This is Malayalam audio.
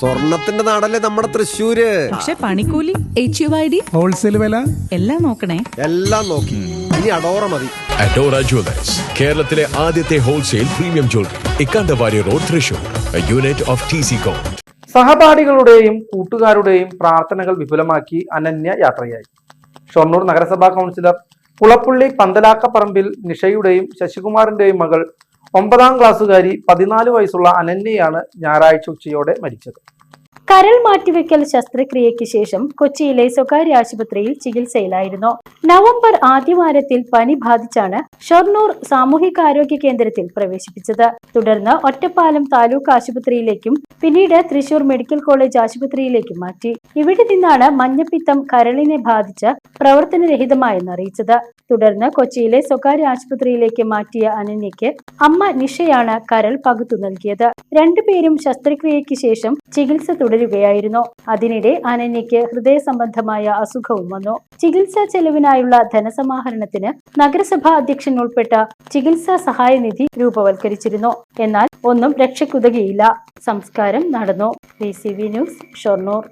സ്വർണത്തിന്റെ നാടല്ലേ നമ്മുടെ തൃശ്ശൂര്? പക്ഷെ പണിക്കൂലി H U I D wholesale വില? എല്ലാം നോക്കണേ. എല്ലാം നോക്കി. ഇനി അഡോറ മതി. അഡോറ ജ്വല്ലേഴ്സ് കേരളത്തിലെ ആദ്യത്തെ wholesale premium jewellery Ikkanda Warrier road Thrissur. Unit of T C സഹപാഠികളുടെയും കൂട്ടുകാരുടെയും പ്രാർത്ഥനകൾ വിപുലമാക്കി അനന്യ യാത്രയായി. ഷൊർണൂർ നഗരസഭാ കൗൺസിലർ പുളപ്പുള്ളി പന്തലാക്കപ്പറമ്പിൽ നിഷയുടെയും ശശികുമാറിന്റെയും മകൾ ഒമ്പതാം ക്ലാസ്സുകാരി പതിനാല് വയസ്സുള്ള അനന്യയാണ് ഞായറാഴ്ച ഉച്ചയോടെ മരിച്ചത്. കരൾ മാറ്റിവെക്കൽ ശസ്ത്രക്രിയയ്ക്ക് ശേഷം കൊച്ചിയിലെ സ്വകാര്യ ആശുപത്രിയിൽ ചികിത്സയിലായിരുന്നു. നവംബർ ആദ്യവാരത്തിൽ പനി ബാധിച്ചാണ് ഷൊർണൂർ സാമൂഹികാരോഗ്യ കേന്ദ്രത്തിൽ പ്രവേശിപ്പിച്ചത്. തുടർന്ന് ഒറ്റപ്പാലം താലൂക്ക് ആശുപത്രിയിലേക്കും പിന്നീട് തൃശൂർ മെഡിക്കൽ കോളേജ് ആശുപത്രിയിലേക്കും മാറ്റി. ഇവിടെ നിന്നാണ് മഞ്ഞപ്പിത്തം കരളിനെ ബാധിച്ച് പ്രവർത്തനരഹിതമായെന്ന് അറിയിച്ചത്. തുടർന്ന് കൊച്ചിയിലെ സ്വകാര്യ ആശുപത്രിയിലേക്ക് മാറ്റിയ അനന്യയ്ക്ക് അമ്മ നിഷയാണ് കരൾ പകുത്തു നൽകിയത്. രണ്ടുപേരും ശസ്ത്രക്രിയയ്ക്ക് ശേഷം ചികിത്സ തുടരുകയായിരുന്നു. അതിനിടെ അനന്യയ്ക്ക് ഹൃദയ സംബന്ധമായ അസുഖവും വന്നു. ചികിത്സാ ചെലവിനായുള്ള ധനസമാഹരണത്തിന് നഗരസഭാ അധ്യക്ഷൻ ഉൾപ്പെട്ട ചികിത്സാ സഹായ നിധി രൂപവൽക്കരിച്ചിരുന്നു എന്നാൽ ഒന്നും രക്ഷയ്ക്കുതകിയില്ല. സംസ്കാരം നടന്നു. B news Shoranur.